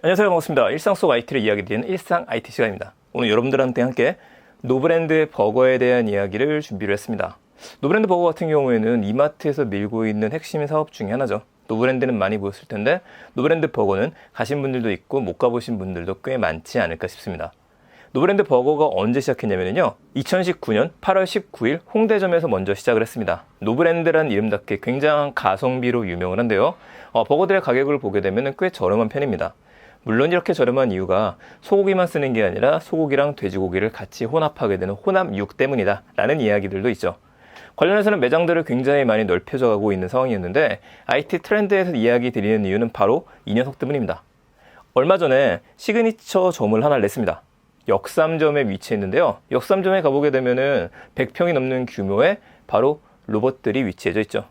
네, 안녕하세요. 반갑습니다. 일상 속 IT를 이야기 드리는 일상 IT 시간입니다. 오늘 여러분들한테 함께 노브랜드 버거에 대한 이야기를 준비를 했습니다. 노브랜드 버거 같은 경우에는 이마트에서 밀고 있는 핵심 사업 중에 하나죠. 노브랜드는 많이 보였을 텐데 노브랜드 버거는 가신 분들도 있고 못 가보신 분들도 꽤 많지 않을까 싶습니다. 노브랜드 버거가 언제 시작했냐면요. 2019년 8월 19일 홍대점에서 먼저 시작을 했습니다. 노브랜드란 이름답게 굉장한 가성비로 유명을 한데요. 어, 버거들의 가격을 보게 되면 꽤 저렴한 편입니다. 물론 이렇게 저렴한 이유가 소고기만 쓰는 게 아니라 소고기랑 돼지고기를 같이 혼합하게 되는 혼합육 때문이다 라는 이야기들도 있죠. 관련해서는 매장들을 굉장히 많이 넓혀져 가고 있는 상황이었는데 IT 트렌드에서 이야기 드리는 이유는 바로 이 녀석 때문입니다. 얼마 전에 시그니처 점을 하나 냈습니다. 역삼점에 위치했는데요. 역삼점에 가보게 되면은 100평이 넘는 규모의 바로 로봇들이 위치해져 있죠.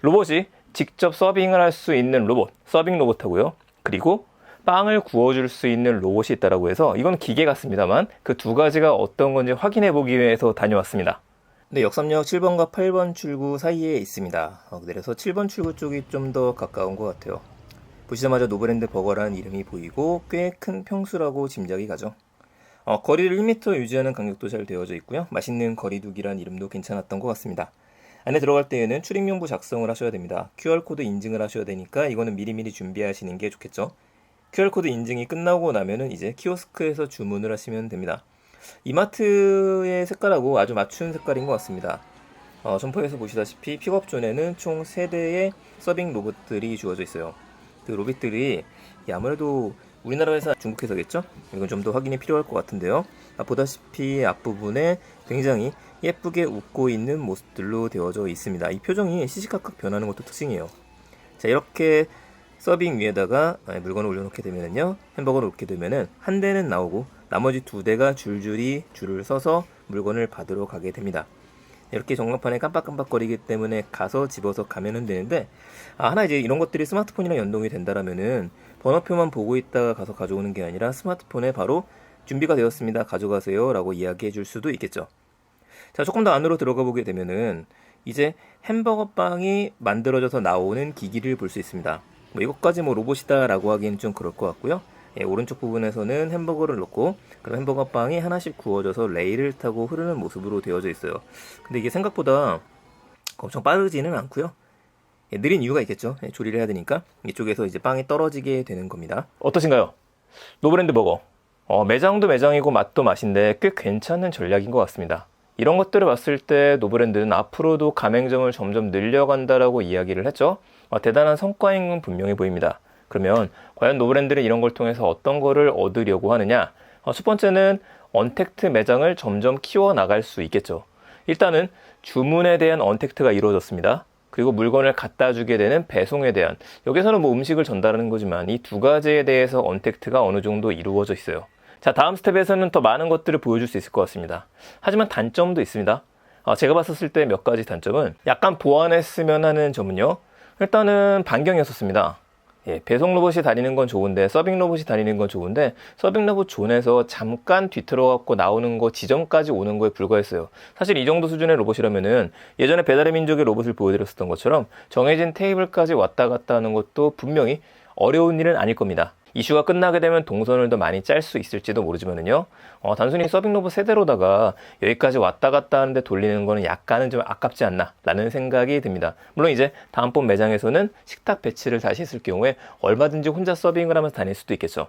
로봇이 직접 서빙을 할 수 있는 로봇, 서빙 로봇하고요. 그리고 빵을 구워줄 수 있는 로봇이 있다라고 해서 이건 기계 같습니다만 그 두 가지가 어떤 건지 확인해 보기 위해서 다녀왔습니다. 네, 역삼역 7번과 8번 출구 사이에 있습니다. 어, 그래서 7번 출구 쪽이 좀 더 가까운 것 같아요. 보시자마자 노브랜드 버거라는 이름이 보이고 꽤 큰 평수라고 짐작이 가죠. 어, 거리를 1m 유지하는 간격도 잘 되어져 있고요. 맛있는 거리두기란 이름도 괜찮았던 것 같습니다. 안에 들어갈 때에는 출입명부 작성을 하셔야 됩니다. QR코드 인증을 하셔야 되니까 이거는 미리미리 준비하시는 게 좋겠죠. QR코드 인증이 끝나고 나면은 이제 키오스크에서 주문을 하시면 됩니다. 이마트의 색깔하고 아주 맞춘 색깔인 것 같습니다. 어, 점퍼에서 보시다시피 픽업존에는 총 3대의 서빙 로봇들이 주어져 있어요. 그 로봇들이 이 아무래도 우리나라 회사 중국 회사겠죠? 이건 좀 더 확인이 필요할 것 같은데요. 아, 보다시피 앞부분에 굉장히 예쁘게 웃고 있는 모습들로 되어져 있습니다. 이 표정이 시시각각 변하는 것도 특징이에요. 자, 이렇게 서빙 위에다가 물건을 올려놓게 되면요. 햄버거를 놓게 되면은 한 대는 나오고 나머지 두 대가 줄줄이 줄을 서서 물건을 받으러 가게 됩니다. 이렇게 전광판에 깜빡깜빡거리기 때문에 가서 집어서 가면은 되는데 아, 하나 이제 이런 것들이 스마트폰이랑 연동이 된다라면은 번호표만 보고 있다가 가서 가져오는 게 아니라 스마트폰에 바로 준비가 되었습니다. 가져가세요. 라고 이야기해 줄 수도 있겠죠. 자, 조금 더 안으로 들어가 보게 되면은 이제 햄버거 빵이 만들어져서 나오는 기기를 볼 수 있습니다. 뭐 이것까지 뭐 로봇이다라고 하기엔 좀 그럴 것 같고요. 예, 오른쪽 부분에서는 햄버거를 넣고 그럼 햄버거 빵이 하나씩 구워져서 레일을 타고 흐르는 모습으로 되어져 있어요. 근데 이게 생각보다 엄청 빠르지는 않고요. 예, 느린 이유가 있겠죠. 예, 조리를 해야 되니까 이쪽에서 이제 빵이 떨어지게 되는 겁니다. 어떠신가요? 노브랜드 버거. 어, 매장도 매장이고 맛도 맛인데 꽤 괜찮은 전략인 것 같습니다. 이런 것들을 봤을 때 노브랜드는 앞으로도 가맹점을 점점 늘려간다라고 이야기를 했죠. 어, 대단한 성과인 건 분명해 보입니다. 그러면 과연 노브랜드는 이런 걸 통해서 어떤 거를 얻으려고 하느냐? 어, 첫 번째는 언택트 매장을 점점 키워 나갈 수 있겠죠. 일단은 주문에 대한 언택트가 이루어졌습니다. 그리고 물건을 갖다 주게 되는 배송에 대한 여기서는 뭐 음식을 전달하는 거지만 이 두 가지에 대해서 언택트가 어느 정도 이루어져 있어요. 자, 다음 스텝에서는 더 많은 것들을 보여줄 수 있을 것 같습니다. 하지만 단점도 있습니다. 어, 제가 봤었을 때 몇 가지 단점은 약간 보완했으면 하는 점은요. 일단은 반경이었었습니다. 예, 배송 로봇이 다니는 건 좋은데 서빙 로봇이 다니는 건 좋은데 서빙 로봇 존에서 잠깐 뒤틀어갖고 나오는 거 지점까지 오는 거에 불과했어요. 사실 이 정도 수준의 로봇이라면은 예전에 배달의 민족의 로봇을 보여드렸었던 것처럼 정해진 테이블까지 왔다 갔다 하는 것도 분명히 어려운 일은 아닐 겁니다. 이슈가 끝나게 되면 동선을 더 많이 짤 수 있을지도 모르지만은요. 어, 단순히 서빙 로봇 세대로다가 여기까지 왔다 갔다 하는데 돌리는 거는 약간은 좀 아깝지 않나 라는 생각이 듭니다. 물론 이제 다음번 매장에서는 식탁 배치를 다시 했을 경우에 얼마든지 혼자 서빙을 하면서 다닐 수도 있겠죠.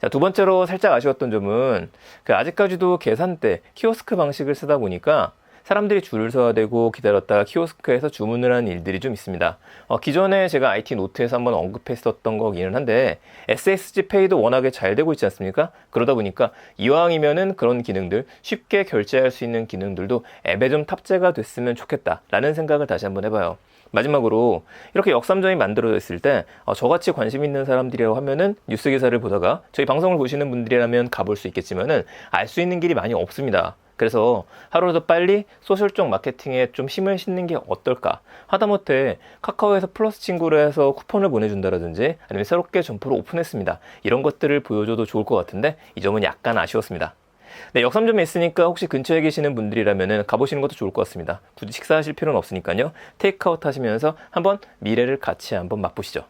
자, 두 번째로 살짝 아쉬웠던 점은 그 아직까지도 계산대, 키오스크 방식을 쓰다 보니까 사람들이 줄을 서야 되고 기다렸다가 키오스크에서 주문을 하는 일들이 좀 있습니다. 어, 기존에 제가 IT 노트에서 한번 언급했었던 거기는 한데 SSG 페이도 워낙에 잘 되고 있지 않습니까? 그러다 보니까 이왕이면은 그런 기능들 쉽게 결제할 수 있는 기능들도 앱에 좀 탑재가 됐으면 좋겠다라는 생각을 다시 한번 해봐요. 마지막으로 이렇게 역삼점이 만들어졌을 때 어, 저같이 관심 있는 사람들이라고 하면은 뉴스 기사를 보다가 저희 방송을 보시는 분들이라면 가볼 수 있겠지만은 알 수 있는 길이 많이 없습니다. 그래서 하루라도 빨리 소셜 쪽 마케팅에 좀 힘을 싣는 게 어떨까? 하다못해 카카오에서 플러스 친구를 해서 쿠폰을 보내준다라든지 아니면 새롭게 점포를 오픈했습니다. 이런 것들을 보여줘도 좋을 것 같은데 이 점은 약간 아쉬웠습니다. 네, 역삼점에 있으니까 혹시 근처에 계시는 분들이라면 가보시는 것도 좋을 것 같습니다. 굳이 식사하실 필요는 없으니까요. 테이크아웃 하시면서 한번 미래를 같이 한번 맛보시죠.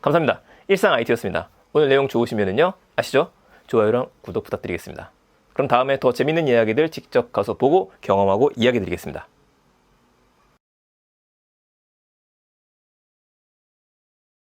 감사합니다. 일상 IT였습니다. 오늘 내용 좋으시면은요, 아시죠? 좋아요랑 구독 부탁드리겠습니다. 그럼 다음에 더 재밌는 이야기들 직접 가서 보고 경험하고 이야기 드리겠습니다.